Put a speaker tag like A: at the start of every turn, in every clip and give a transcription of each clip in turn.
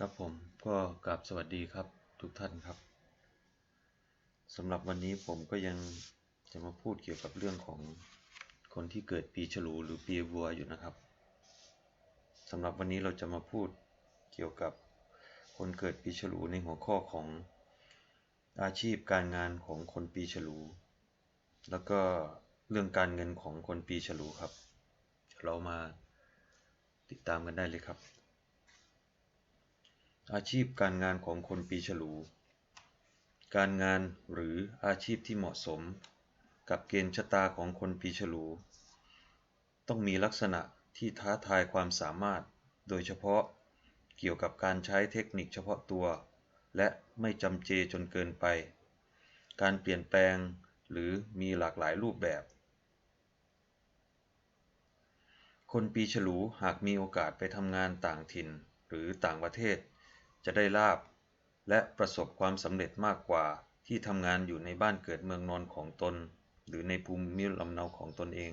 A: ครับผมก็กราบสวัสดีครับทุกท่านครับสำหรับวันนี้ผมก็ยังจะมาพูดเกี่ยวกับเรื่องของคนที่เกิดปีฉลูหรือปีวัวอยู่นะครับสำหรับวันนี้เราจะมาพูดเกี่ยวกับคนเกิดปีฉลูในหัวข้อของอาชีพการงานของคนปีฉลู แล้วก็เรื่องการเงินของคนปีฉลูครับ เรามาติดตามกันได้เลยครับ อาชีพการงานของคนปีฉลู การงานหรืออาชีพที่เหมาะสม กับเกณฑ์ชะตาของคนปีฉลู ต้องมีลักษณะที่ท้าทายความสามารถ โดยเฉพาะเกี่ยวกับการใช้เทคนิคเฉพาะตัว และไม่จำเจจนเกินไป การเปลี่ยนแปลงหรือมีหลากหลายรูปแบบ คนปีฉลูหากมีโอกาสไปทำงานต่างถิ่นหรือต่างประเทศ จะได้ลาบ และประสบความสำเร็จมากกว่าที่ทำงานอยู่ในบ้านเกิดเมืองนอนของตน หรือในภูมิลำเนาของตนเอง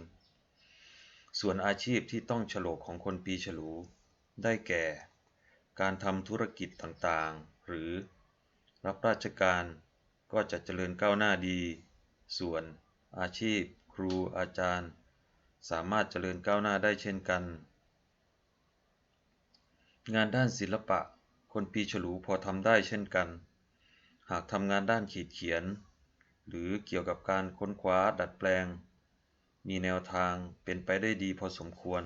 A: ส่วนอาชีพที่ต้องฉลกของคนปีฉลู ได้แก่ การทำธุรกิจต่างๆ หรือรับราชการก็จะเจริญก้าวหน้าดี ส่วนอาชีพ ครูอาจารย์ สามารถเจริญก้าวหน้าได้เช่นกัน งานด้านศิลปะ คนปีฉลูพอทำได้เช่นกัน หากทำงานด้านขีดเขียน หรือเกี่ยวกับการค้นคว้าดัดแปลง มีแนวทางเป็นไปได้ดีพอสมควร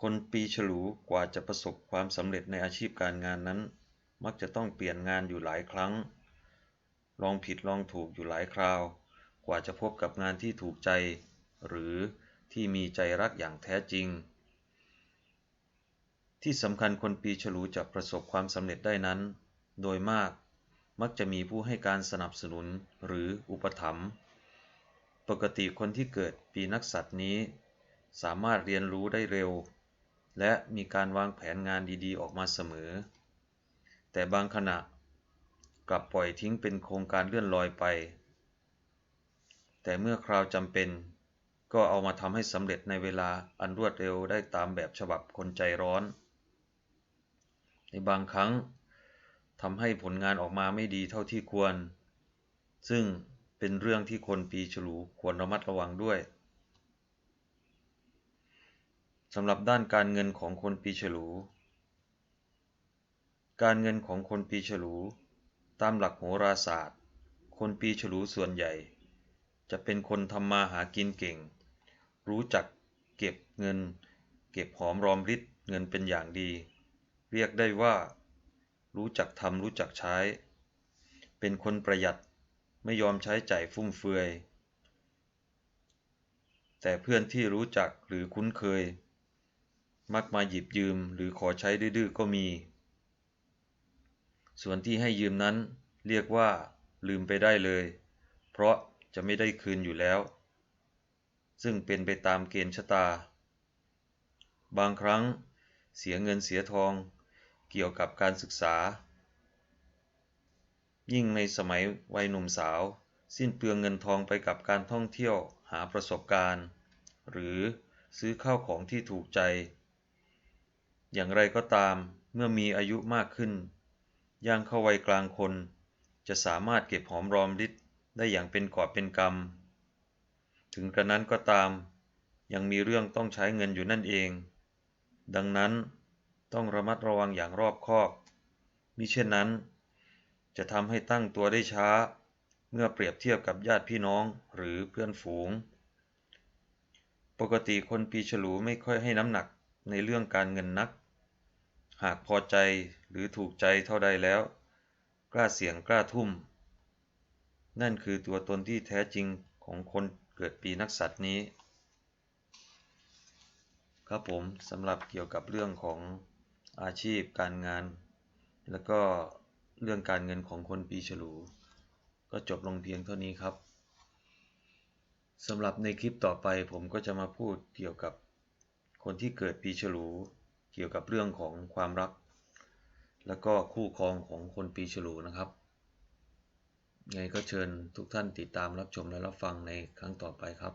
A: คนปีฉลูกว่าจะประสบความสำเร็จในอาชีพการงานนั้น มักจะต้องเปลี่ยนงานอยู่หลายครั้ง ลองผิดลองถูกอยู่หลายคราว กว่าจะพบกับงานที่ถูกใจ หรือที่มีใจรักอย่างแท้จริง ที่สำคัญคนปีฉลูจะประสบความสำเร็จได้นั้น โดยมากมักจะมีผู้ให้การสนับสนุนหรืออุปถัมภ์ปกติคนที่เกิดปีนักสัตว์นี้ สามารถเรียนรู้ได้เร็ว และมีการวางแผนงานดีๆ ออกมาเสมอ แต่บางขณะกลับปล่อยทิ้งเป็นโครงการเลื่อนลอยไป แต่เมื่อคราวจำเป็นก็เอามาทำให้สำเร็จในเวลาอันรวดเร็วได้ตามแบบฉบับคนใจร้อนใน บางครั้งทำให้ผลงานออกมาไม่ดีเท่าที่ควร ซึ่งเป็นเรื่องที่คนปีฉลูควรระมัดระวังด้วยสำหรับด้านการเงินของคนปีฉลู การเงินของคนปีฉลู ตามหลักโหราศาสตร์ คนปีฉลูส่วนใหญ่ จะเป็นคนทำมาหากินเก่ง รู้จักเก็บเงิน เก็บหอมรอมริบเงินเป็นอย่างดี เรียกได้ว่า รู้จักทำรู้จักใช้ เป็นคนประหยัดไม่ยอมใช้ใจ่ายฟุ่มเฟือย แต่เพื่อนที่รู้จักหรือคุ้นเคย มักมาหยิบยืมหรือขอใช้ดื้อๆก็มี ส่วนที่ให้ยืมนั้นเรียกว่า ลืมไปได้เลย เพราะจะไม่ได้คืนอยู่แล้ว ซึ่งเป็นไปตามเกณฑ์ชะตา บางครั้งเสียเงินเสียทอง กี่ยวกับการศึกษา ยิ่งในสมัยวัยหนุ่มสาว สิ้นเปลืองเงินทองไปกับการท่องเที่ยวหาประสบการณ์ หรือซื้อข้าวของที่ถูกใจ อย่างไรก็ตามเมื่อมีอายุมากขึ้น ย่างเข้าวัยกลางคน จะสามารถเก็บหอมรอมริบได้อย่างเป็นกอบเป็นกำถึงกระนั้นก็ตาม ยังมีเรื่องต้องใช้เงินอยู่นั่นเอง ดังนั้น ต้องระมัดระวังอย่างรอบคอบ มิเช่นนั้น จะทำให้ตั้งตัวได้ช้า เมื่อเปรียบเทียบกับญาติพี่น้องหรือเพื่อนฝูง ปกติคนปีฉลูไม่ค่อยให้น้ำหนักในเรื่องการเงินนัก หากพอใจหรือถูกใจเท่าใดแล้ว กล้าเสี่ยงกล้าทุ่ม นั่นคือตัวตนที่แท้จริงของคนเกิดปีนักสัตว์นี้ครับผมสำหรับเกี่ยวกับเรื่องของ อาชีพการงาน แล้วก็เรื่องการเงินของคนปีฉลู ก็จบลงเพียงเท่านี้ครับสำหรับในคลิปต่อไปผมก็จะมาพูดเกี่ยวกับคนที่เกิดปีฉลู เกี่ยวกับเรื่องของความรัก แล้วก็คู่ครองของคนปีฉลูนะครับไงก็เชิญทุกท่านติดตามรับชมและรับฟังในครั้งต่อไปครับ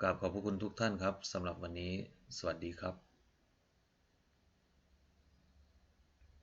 A: กราบขอบพระคุณทุกท่านครับสำหรับวันนี้ สวัสดีครับ